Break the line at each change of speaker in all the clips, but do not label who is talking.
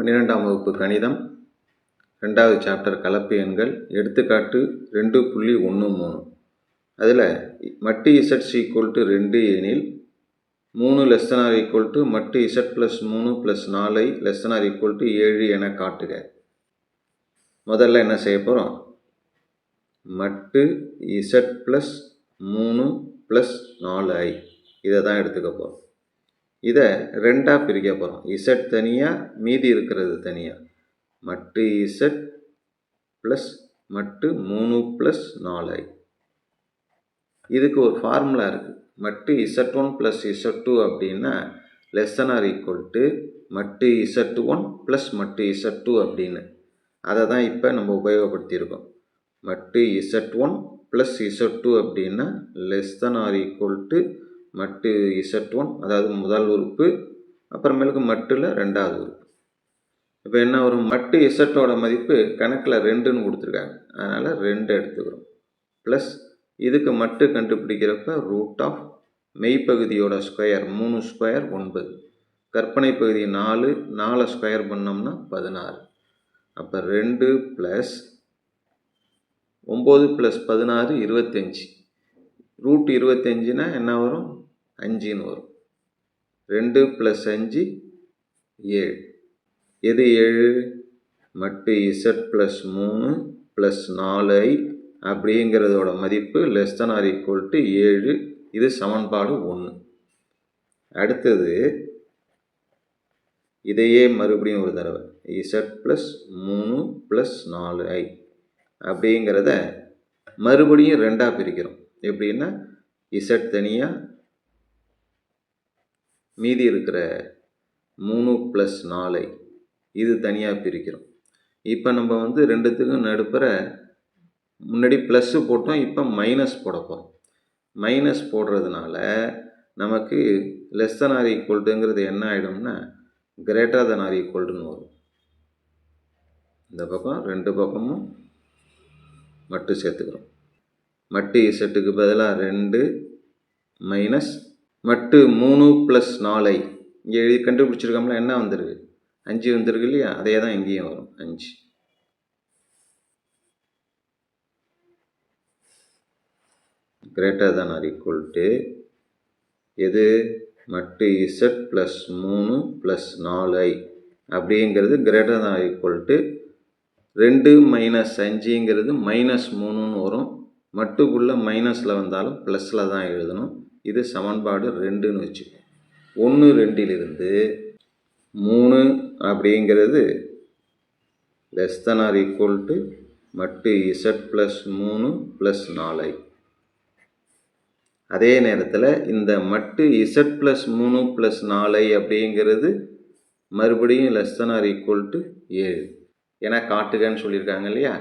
பன்னிரெண்டாம் வகுப்பு கணிதம் ரெண்டாவது சாப்டர் கலப்பு எண்கள் எடுத்துக்காட்டு ரெண்டு புள்ளி ஒன்று மூணு. அதில் மட்டு இசட் ஈக்குவல் டு ரெண்டு எனில் மூணு லெஸ் ஆர் ஈக்குவல் டு மட்டு இசட் ப்ளஸ் மூணு ப்ளஸ் நாலை லெஸ் ஆர் ஈக்குவல் டு ஏழு என காட்டுக. முதல்ல என்ன செய்ய போகிறோம் மட்டு இசட் ப்ளஸ் மூணு ப்ளஸ் நாலு ஐ. இதை தான் எடுத்துக்க போகிறோம் இதை ரெண்டாக பிரிக்க போகிறோம் இசட் தனியாக மீதி இருக்கிறது தனியாக மட்டு இசட் ப்ளஸ் மட்டு மூணு ப்ளஸ் நாலு. ஐ இதுக்கு ஒரு ஃபார்முலா இருக்குது மட்டு Z one plus Z two அப்படின்னா less than or equal to மட்டு இசட் ஒன் ப்ளஸ் மட்டு இசட் டூ அப்படின்னு. அதை தான் இப்போ நம்ம உபயோகப்படுத்தியிருக்கோம். மட்டு Z one plus Z two அப்படின்னா less than or equal to மட்டு இசட் ஒன் அதாவது முதல் உறுப்பு அப்புறமேலுக்கு மட்டில் ரெண்டாவது உறுப்பு. இப்போ என்ன வரும்? மட்டு இசட்டோட மதிப்பு கணக்கில் ரெண்டுன்னு கொடுத்துருக்காங்க. அதனால் ரெண்டு எடுத்துக்கிறோம். ப்ளஸ் இதுக்கு மட்டு கண்டுபிடிக்கிறப்ப ரூட் ஆஃப் மெய்ப்பகுதியோட ஸ்கொயர் மூணு ஸ்கொயர் ஒன்பது. கற்பனை பகுதி நாலு நாலை ஸ்கொயர் பண்ணோம்னா பதினாறு. அப்போ ரெண்டு ப்ளஸ் ஒம்பது ப்ளஸ் பதினாறு இருபத்தஞ்சி. ரூட் இருபத்தஞ்சினா என்ன வரும்? அஞ்சுன்னு வரும். ரெண்டு ப்ளஸ் அஞ்சு ஏழு. எது ஏழு? மட்டு இசட் ப்ளஸ் மூணு ப்ளஸ் நாலு ஐ அப்படிங்கிறதோட மதிப்பு less than or equal to ஏழு. இது சமன்பாடு ஒன்று அடுத்தது இதையே மறுபடியும் ஒரு தடவை. இசட் ப்ளஸ் மூணு ப்ளஸ் நாலு ஐ அப்படிங்கிறத மறுபடியும் ரெண்டாக பிரிக்கிறோம். எப்படின்னா இசட் தனியாக மீதி இருக்கிற மூணு ப்ளஸ் நாலை இது தனியாக பிரிக்கிறோம். இப்போ நம்ம வந்து ரெண்டுத்துக்கும் நடுப்புற முன்னாடி ப்ளஸ்ஸு போட்டோம் இப்போ மைனஸ் போட போகிறோம் மைனஸ் போடுறதுனால நமக்கு லெஸ் தன் ஆர் ஈக்குவல்டுங்கிறது என்ன ஆகிடும்னா கிரேட்டர் தன் ஆர் ஈக்குவல்டுன்னு வரும். இந்த பக்கம் ரெண்டு பக்கமும் மட்டு சேர்த்துக்கிறோம். மட்டு இசட்டுக்கு பதிலாக ரெண்டு மைனஸ் மட்டு மூணு ப்ளஸ் நாலை. இங்கே எழுதி கண்டுபிடிச்சிருக்கோம்ல என்ன வந்திருக்கு? அஞ்சு வந்திருக்கு இல்லையா? அதே தான் இங்கேயும் வரும். அஞ்சு. Greater than or equal to எது? மட்டு இசட் ப்ளஸ் மூணு ப்ளஸ் நாலு. ஐ அப்படிங்கிறது greater than or equal to ரெண்டு மைனஸ் அஞ்சுங்கிறது மைனஸ் மூணுன்னு வரும். மட்டுக்குள்ளே மைனஸில் வந்தாலும் ப்ளஸில் தான் எழுதணும். இது சமன்பாடு ரெண்டுன்னு வச்சுக்கோங்க. ஒன்று ரெண்டிலிருந்து மூணு அப்படிங்கிறது less than or equal to மட்டு இசட் ப்ளஸ் மூணு ப்ளஸ் நாலை. அதே நேரத்தில் இந்த மட்டு இசட் ப்ளஸ் மூணு ப்ளஸ் நாலை அப்படிங்கிறது மறுபடியும் less than or equal to ஏழு. ஏன்னா காட்டுகன்னு சொல்லியிருக்காங்க இல்லையா?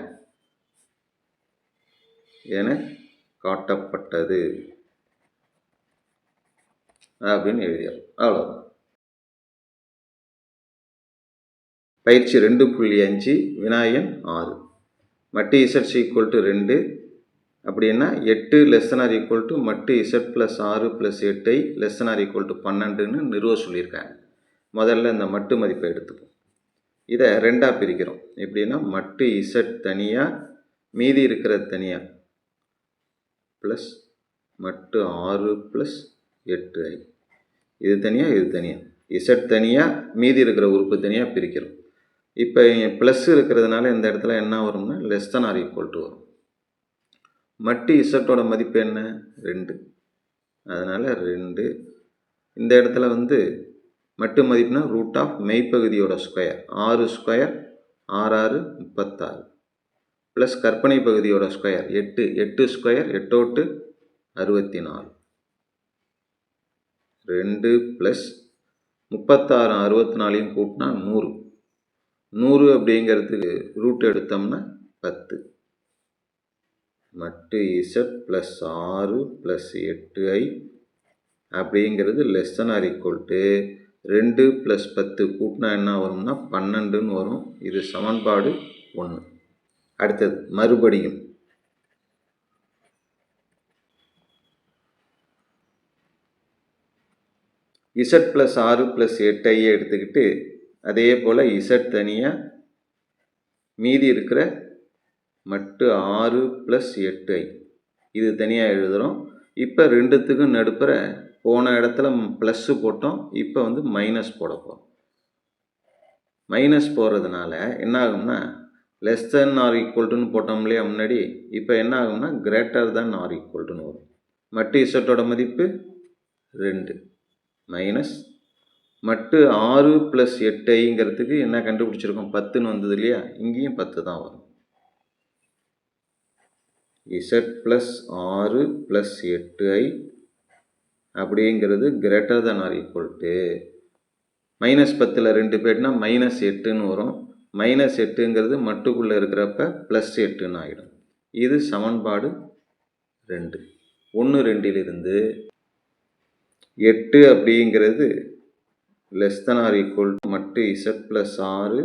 என காட்டப்பட்டது. அப்படின்னு எழுதியார் அவ்வளோதான் பயிற்சி ரெண்டு புள்ளி அஞ்சு வினாயன் ஆறு. மட்டு இசட் ஈக்குவல் டு ரெண்டு. அப்படின்னா எட்டு லெஸ் ஆர் ஈக்குவல் டு மட்டு இசட் ப்ளஸ் ஆறு ப்ளஸ் எட்டை லெஸ் ஆர் ஈக்குவல் டு பன்னெண்டுன்னு நிறுவ சொல்லியிருக்காங்க. முதல்ல இந்த மட்டு மதிப்பை எடுத்துப்போம். இதை ரெண்டாக பிரிக்கிறோம். எப்படின்னா மட்டு இசட் தனியாக மீதி இருக்கிறது தனியாக ப்ளஸ் மட்டு ஆறு ப்ளஸ் எட்டு ஐ. இது தனியாக இது தனியாக இசட் தனியாக மீதி இருக்கிற உறுப்பு தனியாக பிரிக்கிறோம். இப்போ ப்ளஸ் இருக்கிறதுனால இந்த இடத்துல என்ன வரும்னா less than or equal to வரும். மட்டு இசட்டோட மதிப்பு என்ன? ரெண்டு. அதனால் ரெண்டு. இந்த இடத்துல வந்து மட்டு மதிப்புனா ரூட் ஆஃப் மெய்ப்பகுதியோட ஸ்கொயர் ஆறு ஸ்கொயர் ஆறு ஆறு முப்பத்தாறு. ப்ளஸ் கற்பனை பகுதியோட ஸ்கொயர் எட்டு எட்டு ஸ்கொயர் எட்டோட்டு அறுபத்தி நாலு ரெண்டு ப்ளஸ் முப்பத்தாறு அறுபத்தி நாலையும் கூட்டினா நூறு. நூறு அப்படிங்கிறதுக்கு ரூட் எடுத்தோம்னா பத்து. மட்டு இசட் ப்ளஸ் ஆறு ப்ளஸ் எட்டு ஐ அப்படிங்கிறது less than or equal to ரெண்டு ப்ளஸ் பத்து கூட்டினா என்ன வரும்னா பன்னெண்டுன்னு வரும். இது சமன்பாடு ஒன்று அடுத்தது மறுபடியும். இசட் ப்ளஸ் ஆறு ப்ளஸ் எட்டையே எடுத்துக்கிட்டு அதே போல் இசட் தனியாக மீதி இருக்கிற மட்டு ஆறு ப்ளஸ் எட்டு ஐ இது தனியாக எழுதுகிறோம் இப்போ ரெண்டுத்துக்கும் நடுப்புற போன இடத்துல ப்ளஸ்ஸு போட்டோம். இப்போ வந்து மைனஸ் போட போகிறோம் மைனஸ் போடுறதுனால என்ன ஆகும்னா லெஸ் தென் ஆர் ஈக்குவல்ட்டுன்னு போட்டோம் இல்லையா முன்னாடி? இப்போ என்ன ஆகும்னா கிரேட்டர் தென் ஆர் ஈக்குவல்ட்டுன்னு வரும். மட்டு இசட்டோட மதிப்பு ரெண்டு. மைனஸ் மட்டு ஆறு ப்ளஸ் எட்டு ஐங்கிறதுக்கு என்ன கண்டுபிடிச்சிருக்கோம்? பத்துன்னு வந்தது இல்லையா? இங்கேயும் பத்து தான் வரும். இசட் ப்ளஸ் ஆறு ப்ளஸ் எட்டு ஐ அப்படிங்கிறது greater than or equal to minus பத்தில் ரெண்டு பேர்னா மைனஸ் எட்டுன்னு வரும். மைனஸ் எட்டுங்கிறது மட்டுக்குள்ளே இருக்கிறப்ப ப்ளஸ் எட்டுன்னு ஆகிடும் இது சமன்பாடு ரெண்டு. ஒன்று ரெண்டிலிருந்து எட்டு அப்படிங்கிறது less than or equal to மட்டு இசட் ப்ளஸ் ஆறு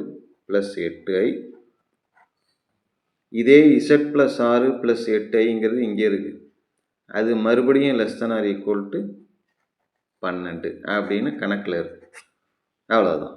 ப்ளஸ் எட்டு ஐ இதே இசட் ப்ளஸ் ஆறு ப்ளஸ் எட்டு ஐங்கிறது இங்கே இருக்குது அது மறுபடியும் less than or equal to பன்னெண்டு அப்படின்னு கணக்கில் இருக்குது அவ்வளோதான்